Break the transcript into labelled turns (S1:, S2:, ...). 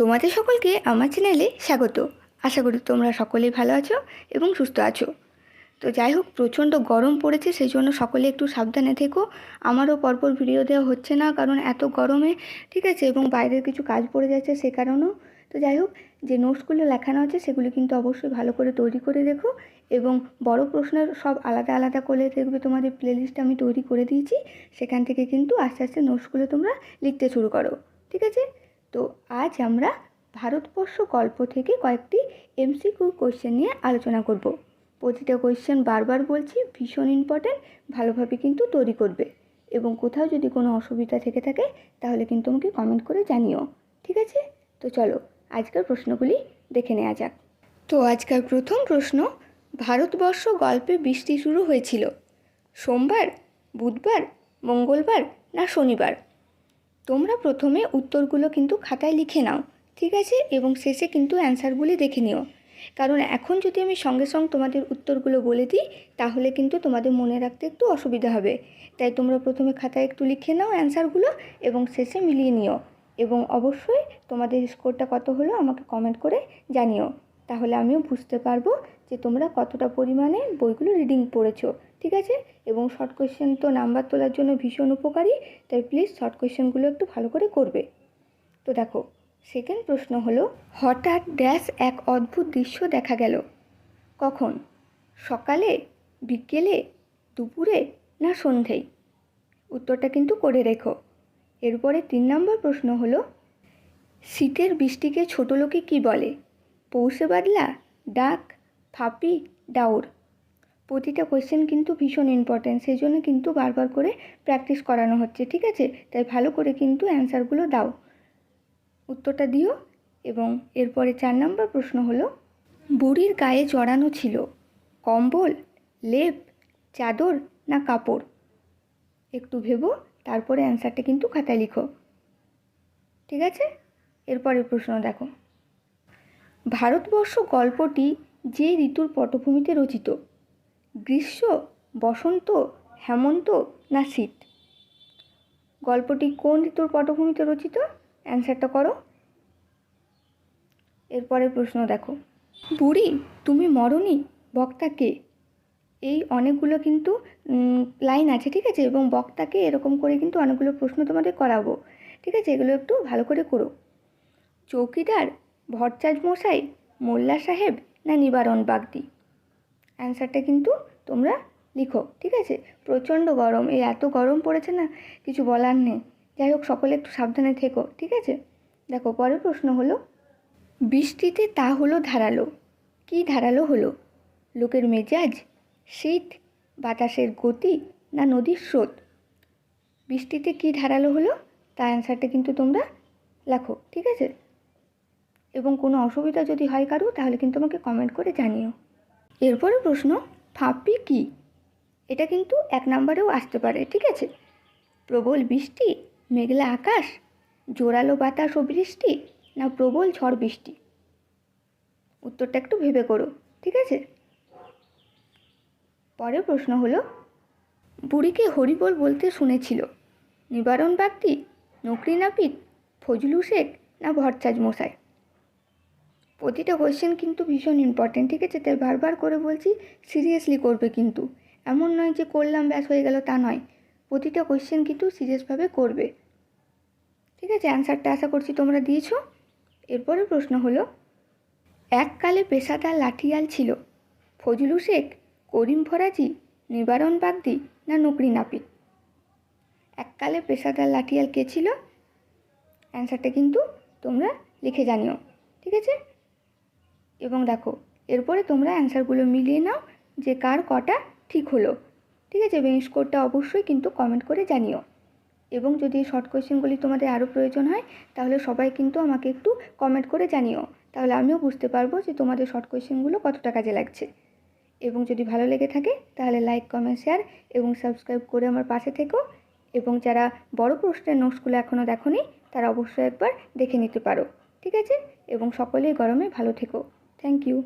S1: তোমাদের সকলকে আমার চ্যানেলে স্বাগত। আশা করি তোমরা সকলেই ভালো আছো এবং সুস্থ আছো। তো যাই হোক, প্রচণ্ড গরম পড়েছে সেই জন্য সকলে একটু সাবধানে থেকো। আমারও পরপর ভিডিও দেওয়া হচ্ছে না, কারণ এত গরমে, ঠিক আছে, এবং বাইরের কিছু কাজ পড়ে যাচ্ছে সে কারণেও তো যাই হোক, যে নোটসগুলো লেখানো আছে, সেগুলি কিন্তু অবশ্যই ভালো করে তৈরি করে দেখো এবং বড় প্রশ্নের সব আলাদা আলাদা করে দেখবে তোমাদের প্লেলিস্ট আমি তৈরি করে দিয়েছি। সেখান থেকে কিন্তু আস্তে আস্তে নোটসগুলো তোমরা লিখতে শুরু করো, ঠিক আছে? তো আজ আমরা ভারতবর্ষ গল্প থেকে কয়েকটি এমসিকিউ কোয়েশ্চেন নিয়ে আলোচনা করব। প্রতিটা কোয়েশ্চেন বারবার বলছি ভীষণ ইম্পর্ট্যান্ট ভালোভাবে কিন্তু তৈরি করবে। এবং কোথাও যদি কোনো অসুবিধা থেকে থাকে, তাহলে কিন্তু আমাকে কমেন্ট করে জানিও। ঠিক আছে? তো চলো, আজকের প্রশ্নগুলি দেখে নেওয়া যাক। তো আজকের প্রথম প্রশ্ন, ভারতবর্ষ গল্পে বৃষ্টি শুরু হয়েছিল। সোমবার, বুধবার, মঙ্গলবার না শনিবার? তোমরা প্রথমে উত্তরগুলো কিন্তু খাতায় লিখে নাও, ঠিক আছে? এবং শেষে কিন্তু অ্যান্সারগুলি দেখে নিও। কারণ এখন যদি আমি সঙ্গে সঙ্গে তোমাদের উত্তরগুলো বলে দিই, তাহলে কিন্তু তোমাদের মনে রাখতে একটু অসুবিধা হবে। তাই তোমরা প্রথমে খাতায় একটু লিখে নাও অ্যান্সারগুলো এবং শেষে মিলিয়ে নিও। এবং অবশ্যই তোমাদের স্কোরটা কত হলো আমাকে কমেন্ট করে জানিও। তাহলে আমিও বুঝতে পারব যে তোমরা কতটা পরিমাণে বইগুলো রিডিং পড়েছো। ঠিক আছে? এবং শর্ট কোয়েশ্চেন তো নাম্বার তোলার জন্য ভীষণ উপকারী, তাই প্লিজ শর্ট কোয়েশ্চেনগুলো একটু ভালো করে করবে। তো দেখো সেকেন্ড প্রশ্ন হলো, হঠাৎ ড্যাশ এক অদ্ভুত দৃশ্য দেখা গেল। কখন? সকালে, বিকেলে, দুপুরে, না সন্ধেয়? উত্তরটা কিন্তু করে রেখো। এরপরে তিন নম্বর প্রশ্ন হলো, শীতের বৃষ্টিকে ছোটো লোকে কী বলে? পৌষে বাদলা, ডাক, ফাপি, ডাউর। প্রতিটা কোয়েশ্চেন কিন্তু ভীষণ ইম্পর্ট্যান্ট সেই জন্য কিন্তু বারবার করে প্র্যাকটিস করানো হচ্ছে, ঠিক আছে? তাই ভালো করে কিন্তু অ্যান্সারগুলো দাও। উত্তরটা দিও এবং এরপরে চার নম্বর প্রশ্ন হলো, বুড়ির গায়ে জড়ানো ছিল কম্বল, লেপ, চাদর না কাপড়? একটু ভেবো, তারপরে অ্যান্সারটা কিন্তু খাতায় লিখো। ঠিক আছে? এরপরের প্রশ্ন দেখো। ভারতবর্ষ গল্পটি যে ঋতুর পটভূমিতে রচিত গ্রীষ্ম, বসন্ত, হেমন্ত না শীত? গল্পটি কোন ঋতুর পটভূমিতে রচিত? অ্যান্সারটা করো। এরপরের প্রশ্ন দেখো। বুড়ি, তুমি মরনি, বক্তা কে? এই অনেকগুলো কিন্তু লাইন আছে, ঠিক আছে? এবং বক্তাকে এরকম করে কিন্তু অনেকগুলো প্রশ্ন তোমাদের করাবো, ঠিক আছে? এগুলো একটু ভালো করে করো। চৌকিদার ভট্টাচ মশাই, মোল্লা সাহেব না নিবারণ বাগদি? অ্যান্সারটা কিন্তু তোমরা লিখো, ঠিক আছে? প্রচণ্ড গরম, এই এত গরম পড়েছে না, কিছু বলার নেই। যাই হোক, সকলে একটু সাবধানে থেকো, ঠিক আছে? দেখো, পরের প্রশ্ন হলো, বৃষ্টিতে তা হলো ধারালো, কি ধারালো হলো? লোকের মেজাজ, শীত, বাতাসের গতি না নদীর স্রোত? বৃষ্টিতে কি ধারালো হলো? তার অ্যান্সারটা কিন্তু তোমরা লেখো, ঠিক আছে? এবং কোনো অসুবিধা যদি হয় কারও, তাহলে কিন্তু আমাকে কমেন্ট করে জানিও। এরপরে প্রশ্ন ফাঁপি কি? এটা কিন্তু এক নম্বরেও আসতে পারে, ঠিক আছে? প্রবল বৃষ্টি, মেঘলা আকাশ, জোরালো বাতাস ও বৃষ্টি, না প্রবল ঝড় বৃষ্টি? উত্তরটা একটু ভেবে করো, ঠিক আছে? পরের প্রশ্ন হলো, বুড়িকে হরিবোল বলতে শুনেছিল। নিবারণ বাগদি নকরি নাপিত ফজলু শেখ, না ভরচাজ মশাই? প্রতিটা কোয়েশ্চেন কিন্তু ভীষণ ইম্পর্টেন্ট ঠিক আছে? তাই বারবার করে বলছি সিরিয়াসলি করবে কিন্তু। এমন নয় যে করলাম, ব্যাস হয়ে গেল, তা নয়। প্রতিটা কোয়েশ্চেন কিন্তু সিরিয়াসভাবে করবে। ঠিক আছে? অ্যান্সারটা আশা করছি তোমরা দিয়েছ। এরপরের প্রশ্ন হলো, এককালে পেশাদার লাঠিয়াল ছিল? ফজলু শেখ, করিম ফরাজি, নিবারণ বাগদি না নকরি নাপিত? এককালে পেশাদার লাঠিয়াল কে ছিল? অ্যান্সারটা কিন্তু তোমরা লিখে জানিও। ঠিক আছে? এবং দেখো, এরপরে তোমরা অ্যান্সারগুলো মিলিয়ে নাও যে কার কটা ঠিক হলো। ঠিক আছে? এবং স্কোরটা অবশ্যই কিন্তু কমেন্ট করে জানিও। এবং যদি শর্ট কোয়েশ্চেনগুলি তোমাদের আরও প্রয়োজন হয়, তাহলে সবাই কিন্তু আমাকে একটু কমেন্ট করে জানিও। তাহলে আমিও বুঝতে পারব যে তোমাদের শর্ট কোয়েশ্চেনগুলো কতটা কাজে লাগছে। এবং যদি ভালো লেগে থাকে, তাহলে লাইক কমেন্ট শেয়ার এবং সাবস্ক্রাইব করে আমার পাশে থেকো। এবং যারা বড় প্রশ্নের নোটসগুলো এখনও দেখোনি, তারা অবশ্যই একবার দেখে নিতে পারো। ঠিক আছে? এবং সকলেই গরমে ভালো থেকো। Thank you